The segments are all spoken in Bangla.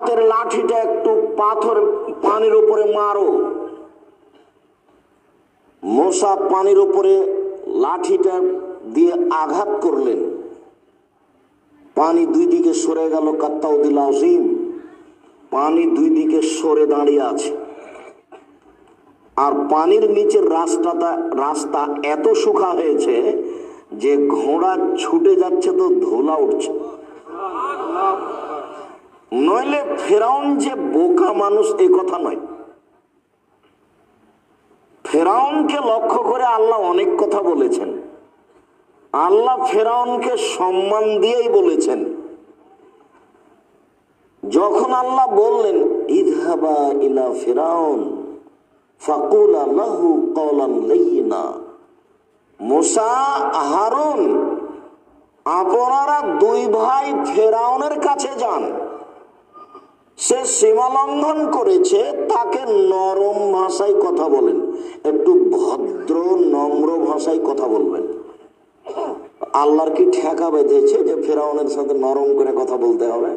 হাতের লাঠিটা একটু পাথর পানির উপরে মারো। মশা পানির উপরে লাঠিটা দিয়ে আঘাত করলেন। পানি দুই দিকে সরে গেল কাত্তাউদ্দিল আজিম। পানি দুই দিকে সরে দাঁড়িয়ে আছে। আর পানির নিচের রাস্তাটা, রাস্তা এত শুকা হয়েছে যে ঘোড়া ছুটে যাচ্ছে তো ধোলা উঠছে। নইলে ফেরাউন যে বোকা মানুষ এ কথা নয়। ফেরাউনকে লক্ষ্য করে আল্লাহ অনেক কথা বলেছেন। আল্লাহ ফেরাউনকে সম্মান দিয়েই বলেছেন। যখন আল্লাহ বললেন ইদহাবা ইলা ফেরাউন, ফাকুল আল্লাহু লাইয়িনা। মুসা, হারুন, আপনারা দুই ভাই ফেরাউনের কাছে যান। সে সীমা লঙ্ঘন করেছে, তাকে নরম ভাষায় কথা বলেন। একটু ভদ্র, নম্র ভাষায় কথা বলবেন। আল্লাহর কি ঠেকা বেঁধেছে যে ফেরাউনের সাথে নরম করে কথা বলতে হবে?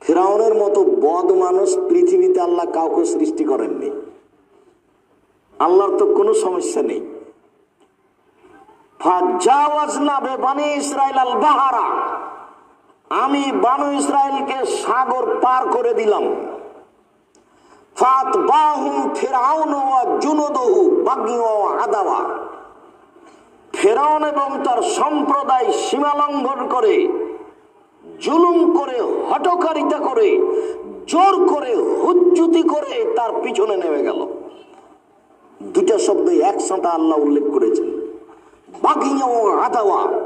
ফেরাউনের মতো বদ মানুষ পৃথিবীতে আল্লাহ কাউকে সৃষ্টি করেননি। আল্লাহর তো কোনো সমস্যা নেই। ফাজ্জাওয়াজনা বেবানি ইসরাইল আল বাহারা আমি বানু ইসরায়েলকে সাগর পার করে দিলাম। ফাত বাহুম ফেরাউন জুনুদহু বাগি ও আদাওয়া। এবং তার সম্প্রদায় সীমা লঙ্ঘন করে, জুলুম করে হটকারিতা করে, জোর করে, হুজ্জুতি করে তার পিছনে নেমে গেল। দুটা শব্দ একসাথে আল্লাহ উল্লেখ করেছেন। বাগিয়া ও আদাওয়া।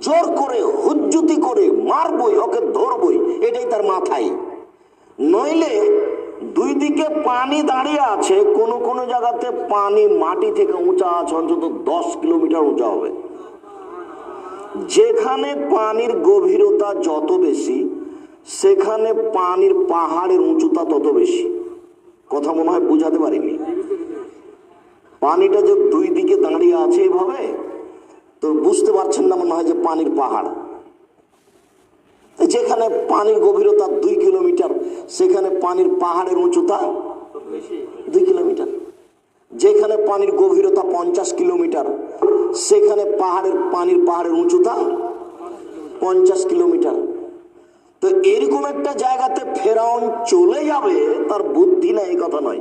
জোর করে, হুজ্জুতি করে মারবই, ওকে ধরবই, এটাই তার মাথায়। নইলে দুই দিকে পানি দাঁড়িয়ে আছে, কোন কোন জায়গাতে পানি মাটি থেকে উঁচা আছে, অন্তত দশ কিলোমিটার উঁচা হবে। যেখানে পানির গভীরতা যত বেশি, সেখানে পানির পাহাড়ের উঁচুতা তত বেশি। কথা মনে হয় বুঝাতে পারিনি? পানিটা যে দুই দিকে দাঁড়িয়ে আছে এভাবে তো বুঝতে পারছেন না মনে হয় যে পানির পাহাড়। যেখানে পানির গভীরতা দুই কিলোমিটার, সেখানে পানির পাহাড়ের উঁচুতা দুই কিলোমিটার। যেখানে পানির গভীরতা পঞ্চাশ কিলোমিটার, সেখানে পাহাড়ের, পানির পাহাড়ের উঁচুতা পঞ্চাশ কিলোমিটার। তো এরকম একটা জায়গাতে ফেরাউন চলে যাবে, তার বুদ্ধি না এই কথা নয়।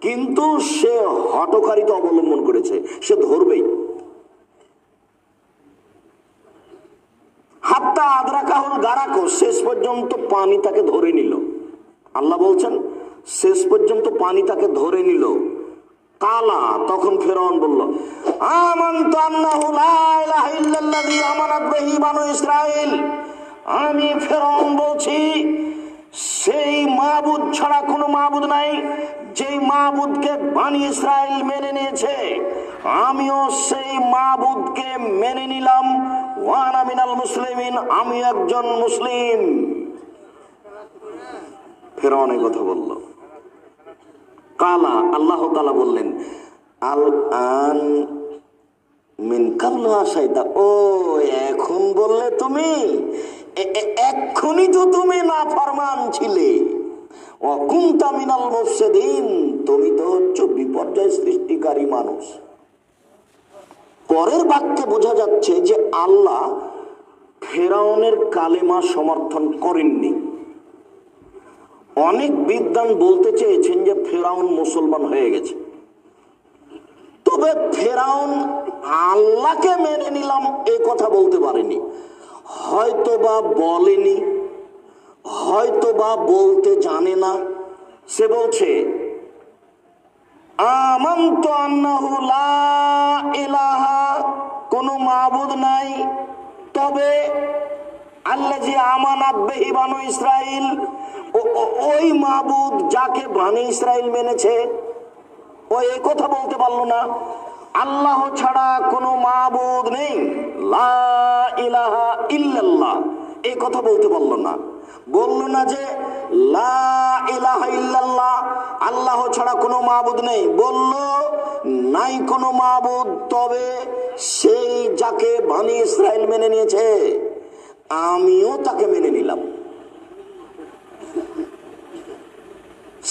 কিন্তু সে হটকারিতা অবলম্বন করেছে, সে ধরবেই। হাত্তা আদ্রা কাহুল গারাকো, শেষ পর্যন্ত পানি তাকে ধরে নিল। আল্লাহ বলছেন, শেষ পর্যন্ত পানি তাকে ধরে নিল। কালা, তখন ফেরাউন বলল আমি ফেরন বলছি, সেই মাবুদ ছাড়া কোনো মাবুদ নাই, যেই মাবুদকে বানি ইসরায়েল মেনে নিয়েছে। আমিও সেই মাবুদকে মেনে নিলাম ওয়ানা মিনাল মুসলিমিন, আমি একজন মুসলিম। ফেরাউন এই কথা বলল। কালা, আল্লাহ তালা বললেন, আল আন মিন কাবলা আসাইতা ও, এখন বললে তুমি? এক্ষুনি তো তুমি না ফরমান ছিলে অকুন্তা মিনাল মুফসিদিন, তুমি তো হচ্ছ বিপর্যয় সৃষ্টিকারী মানুষ। পরের বাক্যে বোঝা যাচ্ছে যে আল্লাহ ফেরাউনের কালেমা সমর্থন করেননি। অনেক বিদ্বান বলতে চেয়েছেন যে ফেরাউন মুসলমান হয়ে গেছে। তবে ফেরাউন আল্লাহকে মেনে নিলাম এ কথা বলতে পারেনি। হয়তো বা বলেনি হয়তো বা বলতে জানে না। সে বলছে লা কোনো নাই। তবে আল্লাহ ওই মাবুদ যাকে বানি ইসরাইল মেনেছে, ও বলতে পারল না। আল্লাহ ছাড়া কোনো মাবুদ নেই। লা ইলাহা ইল্লাল্লাহ এই কথা বলতে পারল না। বলল না যে আল্লাহ ছাড়া কোনো মাহবুদ নেই। বলল, নাই কোনো মাহবুদ তবে সেই যাকে বানি ইসরায়েল মেনে নিয়েছে, আমিও তাকে মেনে নিলাম।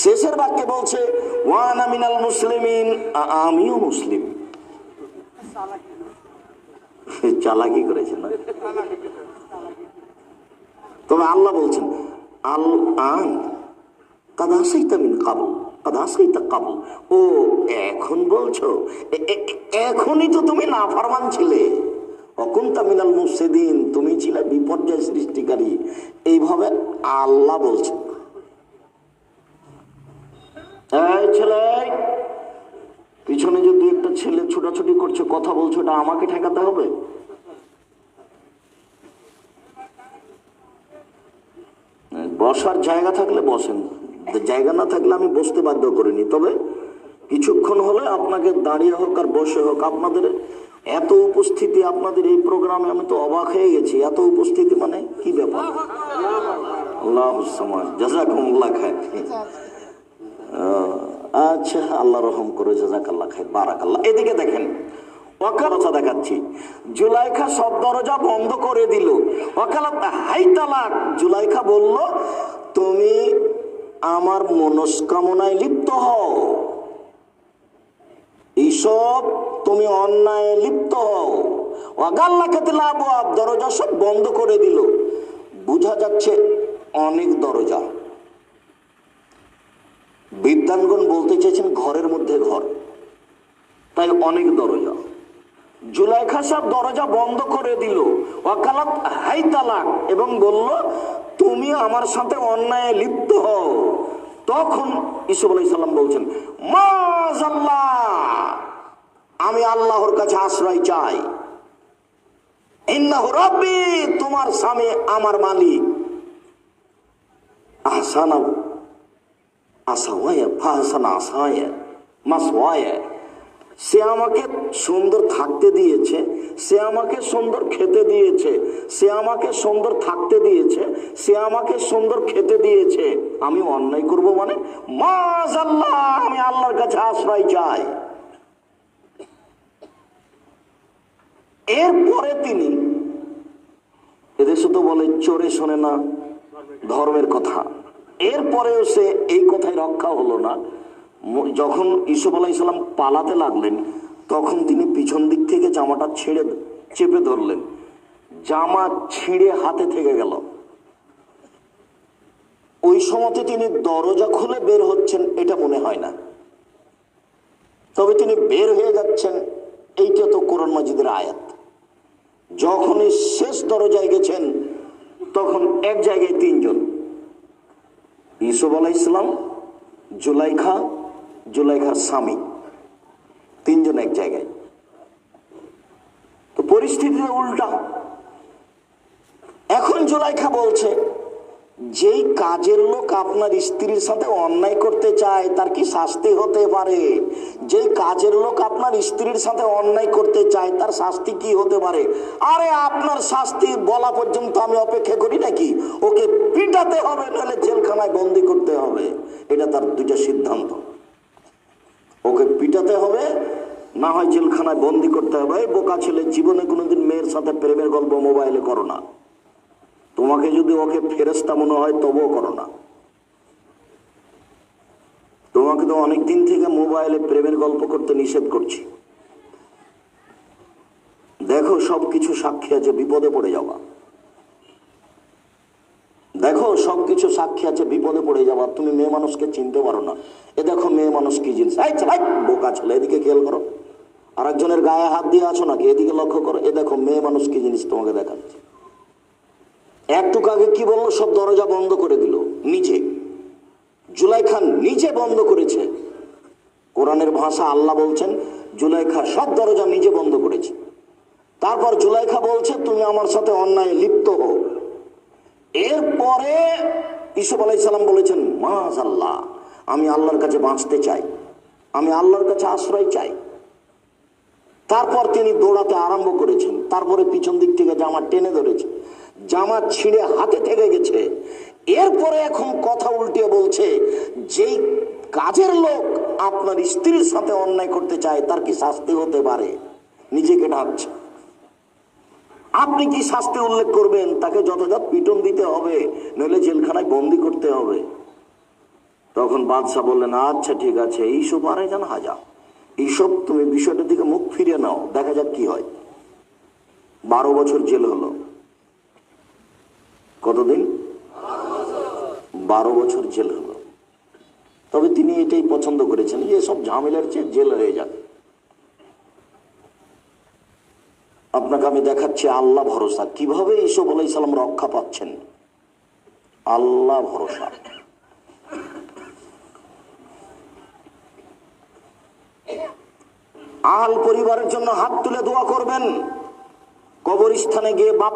শেষের বাক্যে বলছে, ওয়ান আমিনাল মুসলিমিন আমিও মুসলিম। চালাকি করেছে না? তবে আল্লাহ বলছেন, আল আন, কাদা মিন কাবল, কাদা সেইটা কাবল। ও, এখন বলছো? এখনই তো তুমি না ফরমান ছিলে। অকুন্তা মিনাল মুফসিদিন, তুমি ছিলে বিপর্যয় সৃষ্টিকারী। এইভাবে আল্লাহ বলছেন। ছেলে, পিছনে যদি একটা ছেলে ছোটাছুটি করছে, কথা বলছো, এটা আমাকে ঠেকাতে হবে? বসার জায়গা থাকলে বসেন। জায়গা না থাকলে আমি বসতে বাধ্য করিনি। তবে কিছুক্ষণ হলে আপনাকে দাঁড়িয়ে হোক আর বসে হোক, আপনাদের এত উপস্থিতি, আপনাদের এই প্রোগ্রামে আমি তো অবাক হয়ে গেছি। এত উপস্থিতি মানে কি ব্যাপার? আল্লাহ খায় আচ্ছা আল্লাহ রহম করে, জাজাকাল্লাহ খায় বারাকাল্লাহ। এদিকে দেখেন ওকালতা দেখাচ্ছি। জুলাইখা সব দরজা বন্ধ করে দিল। ওকালত হাই তালাক। জুলাইখা বলল, তুমি আমার মনস্কামনায় লিপ্ত হও। এইসব তুমি অন্যায় লিপ্ত হও। অগাল্লা খেতে লাভ দরজা সব বন্ধ করে দিল। বোঝা যাচ্ছে অনেক দরজা। বিদ্যানগণ বলতে চেয়েছেন ঘরের মধ্যে ঘর। তাই অনেক দরজা। জুলাইখা সাহেব দরজা বন্ধ করে দিল। ওয়াকালাত হাই তালাক এবং বলল, তুমি আমার সাথে অন্যায় লিপ্ত হও। তখন ইসুফ আলাই সাল্লাম বলছেন, মাজাল্লাহ, আমি আল্লাহর কাছে আশ্রয় চাই। ইন্নাহু রাব্বি, তোমার স্বামী আমার মালিক। আহসানা আসাওয়ায়, ফাহসানা আসায় মাসওয়ায়। সে আমাকে সুন্দর থাকতে দিয়েছে, সে আমাকে সুন্দর খেতে দিয়েছে, সে আমাকে সুন্দর থাকতে দিয়েছে, সে আমাকে সুন্দর খেতে দিয়েছে। আমি অন্যায় করব মানে? মাজ আমি আল্লাহর কাছে আশ্রয় চাই। এরপরে তিনি এদেশে তো বলে চোরে শোনে না, ধর্মের কথা। এরপরেও সে এই কথায় রক্ষা হলো না। যখন ইসুফ আলাহ ইসলাম পালাতে লাগলেন, তখন তিনি পিছন দিক থেকে জামাটা ছেড়ে চেপে ধরলেন। জামা ছিঁড়ে হাতে থেকে গেল। ওই সময়তে তিনি দরজা খুলে বের হচ্ছেন, এটা মনে হয় না। তবে তিনি বের হয়ে যাচ্ছেন, এইটা তো কোরআন মাজিদের আয়াত। যখনই শেষ দরজায় গেছেন, তখন এক জায়গায় তিনজন। ইসুফ আলাহ ইসলাম জুলাইখা জুলাইখার স্বামী। তিনজন এক জায়গায়। তো পরিস্থিতিটা উল্টা। এখন জুলাইখা বলছে, যেই কাজের লোক আপনার স্ত্রীর সাথে অন্যায় করতে চায়, তার কি শাস্তি হতে পারে? যেই কাজের লোক আপনার স্ত্রীর সাথে অন্যায় করতে চায়, তার শাস্তি কি হতে পারে? আরে, আপনার শাস্তি বলা পর্যন্ত আমি অপেক্ষা করি নাকি? ওকে পিটাতে হবে নাহলে জেলখানায় বন্দি করতে হবে। এটা তার দুইটা সিদ্ধান্ত। ওকে পিটাতে হবে, না হয় জেলখানায় বন্দি করতে হবে। বোকা ছেলে, জীবনে কোনোদিন মেয়ের সাথে প্রেমের গল্প মোবাইলে করো না। তোমাকে যদি ওকে ফেরেস্তা মনে হয়, তবুও করো না। তোমাকে তো অনেক দিন থেকে মোবাইলে প্রেমের গল্প করতে নিষেধ করছি। দেখো, সবকিছু সাক্ষী আছে, বিপদে পড়ে যাওয়া। দেখো, সবকিছু সাক্ষী আছে, বিপদে পড়ে যাওয়া তুমি মেয়ে মানুষকে চিনতে পারো না। এ দেখো, মেয়ে মানুষ কি জিনিস? বোকা ছেলে, এদিকে খেয়াল করো। আর একজনের গায়ে হাত দিয়ে আছো নাকি? এদিকে লক্ষ্য করো, এ দেখো, মেয়ে মানুষ কি জিনিস তোমাকে দেখাচ্ছে? একটু আগে কি বলল? সব দরজা বন্ধ করে দিল, নিজে। জুলাই খান নিজে বন্ধ করেছে। কোরআনের ভাষা আল্লাহ বলছেন, জুলাইখা সব দরজা নিজে বন্ধ করেছে। তারপর জুলাইখা বলছে, তুমি আমার সাথে অন্যায় লিপ্ত হো এরপরে ইসুফ আলাইসাল্লাম বলেছেন মাস আল্লাহ আমি আল্লাহর কাছে বাঁচতে চাই। আমি আল্লাহর কাছে আশ্রয় চাই। তারপর তিনি দৌড়াতে আরম্ভ করেছেন। তারপরে পিছন দিক থেকে জামা টেনে ধরেছে। জামা ছিঁড়ে হাতে থেকে গেছে। এরপরে এখন কথা উল্টিয়ে বলছে, যেই কাজের লোক আপনার স্ত্রীর সাথে অন্যায় করতে চায়, তার কি শাস্তি হতে পারে? নিজেকে ডাকছে। আপনি কি শাস্তি উল্লেখ করবেন? তাকে যথাযথ পিটন দিতে হবে, নইলে জেলখানায় বন্দি করতে হবে। তখন বাদশাহ বললেন আচ্ছা ঠিক আছে, এইসব আরে জান হাজা এইসব তুমি বিষয়টার দিকে মুখ ফিরিয়ে নাও, দেখা যাক কি হয়। বারো বছর জেল হলো। কতদিন? বারো বছর জেল হলো। তবে তিনি এটাই পছন্দ করেছেন যে সব ঝামেলার চেয়ে জেল হয়ে যাক। আপনাকে আমি দেখাচ্ছি, আল্লাহ ভরসা। কীভাবে ইসব আলাই সালাম রক্ষা পাচ্ছেন? আল্লাহ ভরসা। আহাল পরিবারের জন্য হাত তুলে দোয়া করবেন। কবরস্থানে গিয়ে বাপ